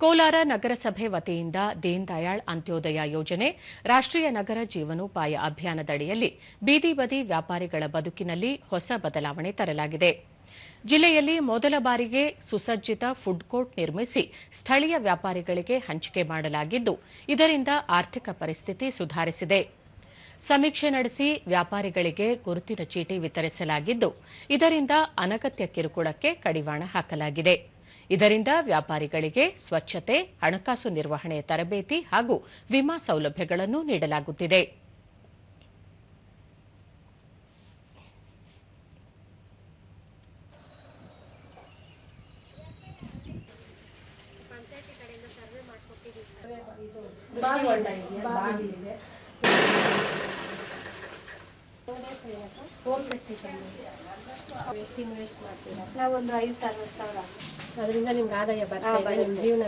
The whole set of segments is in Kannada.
ಕೋಲಾರ ನಗರಸಭೆ ವತಿಯಿಂದ ದೀನ್ ದಯಾಳ್ ಅಂತ್ಯೋದಯ ಯೋಜನೆ, ರಾಷ್ಟ್ರೀಯ ನಗರ ಜೀವನೋಪಾಯ ಅಭಿಯಾನದಡಿಯಲ್ಲಿ ಬೀದಿ ಬದಿ ವ್ಯಾಪಾರಿಗಳ ಬದುಕಿನಲ್ಲಿ ಹೊಸ ಬದಲಾವಣೆ ತರಲಾಗಿದೆ. ಜಿಲ್ಲೆಯಲ್ಲಿ ಮೊದಲ ಬಾರಿಗೆ ಸುಸಜ್ಜಿತ ಫುಡ್ ಕೋರ್ಟ್ ನಿರ್ಮಿಸಿ ಸ್ಥಳೀಯ ವ್ಯಾಪಾರಿಗಳಿಗೆ ಹಂಚಿಕೆ ಮಾಡಲಾಗಿದ್ದು, ಇದರಿಂದ ಆರ್ಥಿಕ ಪರಿಸ್ಥಿತಿ ಸುಧಾರಿಸಿದೆ. ಸಮೀಕ್ಷೆ ನಡೆಸಿ ವ್ಯಾಪಾರಿಗಳಿಗೆ ಗುರುತಿನ ಚೀಟಿ ವಿತರಿಸಲಾಗಿದ್ದು, ಇದರಿಂದ ಅನಗತ್ಯ ಕಿರುಕುಳಕ್ಕೆ ಕಡಿವಾಣ ಹಾಕಲಾಗಿದೆ. ಇದರಿಂದ ವ್ಯಾಪಾರಿಗಳಿಗೆ ಸ್ವಚ್ಛತೆ ಹಣಕಾಸು ನಿರ್ವಹಣೆ ತರಬೇತಿ ಹಾಗೂ ವಿಮಾ ಸೌಲಭ್ಯಗಳನ್ನು ನೀಡಲಾಗುತ್ತಿದೆ. ನಾವೊಂದು ಐದು ಸಾವಿರ ಸಾವಿರ. ಅದರಿಂದ ನಿಮ್ಗೆ ಆದಾಯ ಬರ್ತಾ ಇದೆ ನಿಮ್ಮ ಜೀವನ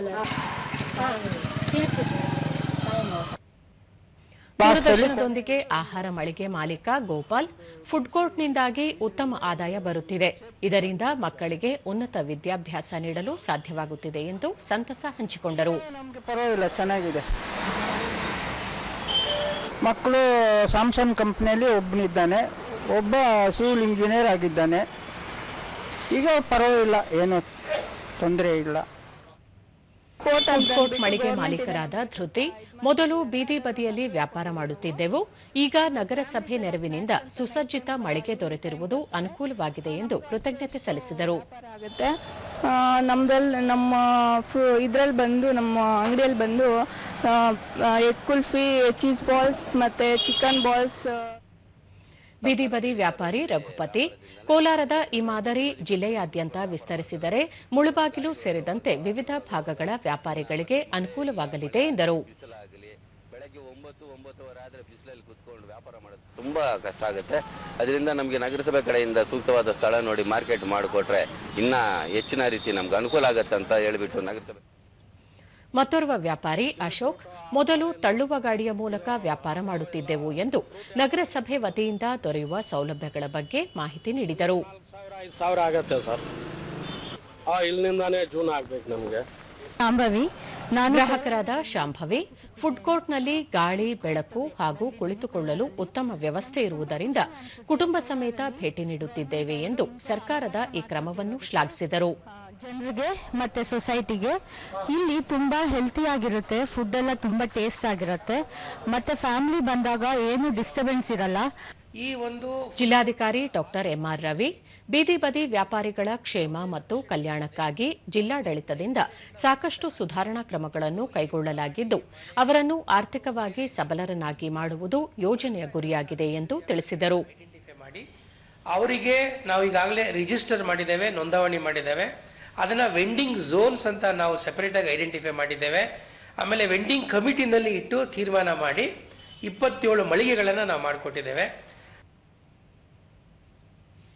ದೂರದರ್ಶನದೊಂದಿಗೆ ಆಹಾರ ಮಳಿಗೆ ಮಾಲೀಕ ಗೋಪಾಲ್ ಫುಡ್ ಕೋರ್ಟ್ನಿಂದಾಗಿ ಉತ್ತಮ ಆದಾಯ ಬರುತ್ತಿದೆ. ಇದರಿಂದ ಮಕ್ಕಳಿಗೆ ಉನ್ನತ ವಿದ್ಯಾಭ್ಯಾಸ ನೀಡಲು ಸಾಧ್ಯವಾಗುತ್ತಿದೆ ಎಂದು ಸಂತಸ ಹಂಚಿಕೊಂಡರು. ಪರವಾಗಿಲ್ಲ ಚೆನ್ನಾಗಿದೆ. ಮಕ್ಕಳು ಸ್ಯಾಮ್ಸಂಗ್ ಕಂಪ್ನಿಯಲ್ಲಿ ಒಬ್ಬನಿದ್ದಾನೆ ಒಬ್ಬ ಸಿವಿಲ್ ಇಂಜಿನಿಯರ್ ಆಗಿದ್ದಾನೆ. ಈಗ ಪರವಾಗಿಲ್ಲ ಏನು ತೊಂದರೆ ಇಲ್ಲ. ಕೋಟ್ ಕೋರ್ಟ್ ಮಳಿಗೆ ಮಾಲೀಕರಾದ ಧೃತಿ ಮೊದಲು ಬೀದಿ ಬದಿಯಲ್ಲಿ ವ್ಯಾಪಾರ ಮಾಡುತ್ತಿದ್ದೆವು. ಈಗ ನಗರಸಭೆ ನೆರವಿನಿಂದ ಸುಸಜ್ಜಿತ ಮಳಿಗೆ ದೊರೆತಿರುವುದು ಅನುಕೂಲವಾಗಿದೆ ಎಂದು ಕೃತಜ್ಞತೆ ಸಲ್ಲಿಸಿದರು. ನಮ್ದಲ್ ನಮ್ಮ ಇದ್ರಲ್ಲಿ ಬಂದು ನಮ್ಮ ಅಂಗಡಿಯಲ್ಲಿ ಬಂದು ಎಗ್ ಕುಲ್ಫಿ ಚೀಸ್ ಬಾಲ್ಸ್ ಮತ್ತೆ ಚಿಕನ್ ಬಾಲ್ಸ್ ಬೀದಿ ಬದಿ ವ್ಯಾಪಾರಿ ರಘುಪತಿ, ಕೋಲಾರದ ಈ ಮಾದರಿ ಜಿಲ್ಲೆಯಾದ್ಯಂತ ವಿಸ್ತರಿಸಿದರೆ ಮುಳುಬಾಗಿಲು ಸೇರಿದಂತೆ ವಿವಿಧ ಭಾಗಗಳ ವ್ಯಾಪಾರಿಗಳಿಗೆ ಅನುಕೂಲವಾಗಲಿದೆ ಎಂದರು. ತುಂಬಾ ಕಷ್ಟ ಆಗುತ್ತೆ. ಅದರಿಂದ ನಮಗೆ ನಗರಸಭೆ ಕಡೆಯಿಂದ ಸೂಕ್ತವಾದ ಸ್ಥಳ ನೋಡಿ ಮಾರ್ಕೆಟ್ ಮಾಡಿಕೊಟ್ರೆ ಇನ್ನ ಹೆಚ್ಚಿನ ರೀತಿ ನಮ್ಗೆ ಅನುಕೂಲ ಆಗುತ್ತೆ ಅಂತ ಹೇಳಿಬಿಟ್ಟು ನಗರಸಭೆ ಮತ್ತೋರ್ವ ವ್ಯಾಪಾರಿ ಅಶೋಕ್ ಮೊದಲು ತಳ್ಳುವ ಗಾಡಿಯ ಮೂಲಕ ವ್ಯಾಪಾರ ಮಾಡುತ್ತಿದ್ದೆವು ಎಂದು ನಗರಸಭೆ ವತಿಯಿಂದ ದೊರೆಯುವ ಸೌಲಭ್ಯಗಳ ಬಗ್ಗೆ ಮಾಹಿತಿ ನೀಡಿದರು. ಇಲ್ಲಿಂದಾನೇ ಜೂನ್ ಆಗ್ಬೇಕು ನಮಗೆ. ನಾನು ಗ್ರಾಹಕರಾದ ಶಾಂಭವಿ ಫುಡ್ ಕೋರ್ಟ್ನಲ್ಲಿ ಗಾಳಿ, ಬೆಳಕು ಹಾಗೂ ಕುಳಿತುಕೊಳ್ಳಲು ಉತ್ತಮ ವ್ಯವಸ್ಥೆ ಇರುವುದರಿಂದ ಕುಟುಂಬ ಸಮೇತ ಭೇಟಿ ನೀಡುತ್ತಿದ್ದೇವೆ ಎಂದು ಸರ್ಕಾರದ ಈ ಕ್ರಮವನ್ನು ಶ್ಲಾಘಿಸಿದರು. ಜನರಿಗೆ ಮತ್ತೆ ಸೊಸೈಟಿಗೆ ಇಲ್ಲಿ ತುಂಬಾ ಹೆಲ್ತಿ ಆಗಿರುತ್ತೆ ಫುಡ್ ಎಲ್ಲ ತುಂಬಾ ಟೇಸ್ಟ್ ಆಗಿರುತ್ತೆ, ಮತ್ತೆ ಫ್ಯಾಮಿಲಿ ಬಂದಾಗ ಏನು ಡಿಸ್ಟರ್ಬೆನ್ಸ್ ಇರಲ್ಲ. ಈ ಒಂದು ಜಿಲ್ಲಾಧಿಕಾರಿ ಡಾಕ್ಟರ್ ಎಂಆರ್ ರವಿ ಬೀದಿ ಬದಿ ವ್ಯಾಪಾರಿಗಳ ಕ್ಷೇಮ ಮತ್ತು ಕಲ್ಯಾಣಕ್ಕಾಗಿ ಜಿಲ್ಲಾಡಳಿತದಿಂದ ಸಾಕಷ್ಟು ಸುಧಾರಣಾ ಕ್ರಮಗಳನ್ನು ಕೈಗೊಳ್ಳಲಾಗಿದ್ದು ಅವರನ್ನು ಆರ್ಥಿಕವಾಗಿ ಸಬಲರನ್ನಾಗಿ ಮಾಡುವುದು ಯೋಜನೆಯ ಗುರಿಯಾಗಿದೆ ಎಂದು ತಿಳಿಸಿದರು. ಅವರಿಗೆ ನಾವು ಈಗಾಗಲೇ ರಿಜಿಸ್ಟರ್ ಮಾಡಿದ್ದೇವೆ ನೋಂದಾವಣಿ ಮಾಡಿದ್ದೇವೆ. ಅದನ್ನು ವೆಂಡಿಂಗ್ ಝೋನ್ಸ್ ಅಂತ ನಾವು ಸೆಪರೇಟಾಗಿ ಐಡೆಂಟಿಫೈ ಮಾಡಿದ್ದೇವೆ. ಆಮೇಲೆ ವೆಂಡಿಂಗ್ ಕಮಿಟಿನಲ್ಲಿ ಇಟ್ಟು ತೀರ್ಮಾನ ಮಾಡಿ ಇಪ್ಪತ್ತೇಳು ಮಳಿಗೆಗಳನ್ನು ನಾವು ಮಾಡಿಕೊಟ್ಟಿದ್ದೇವೆ.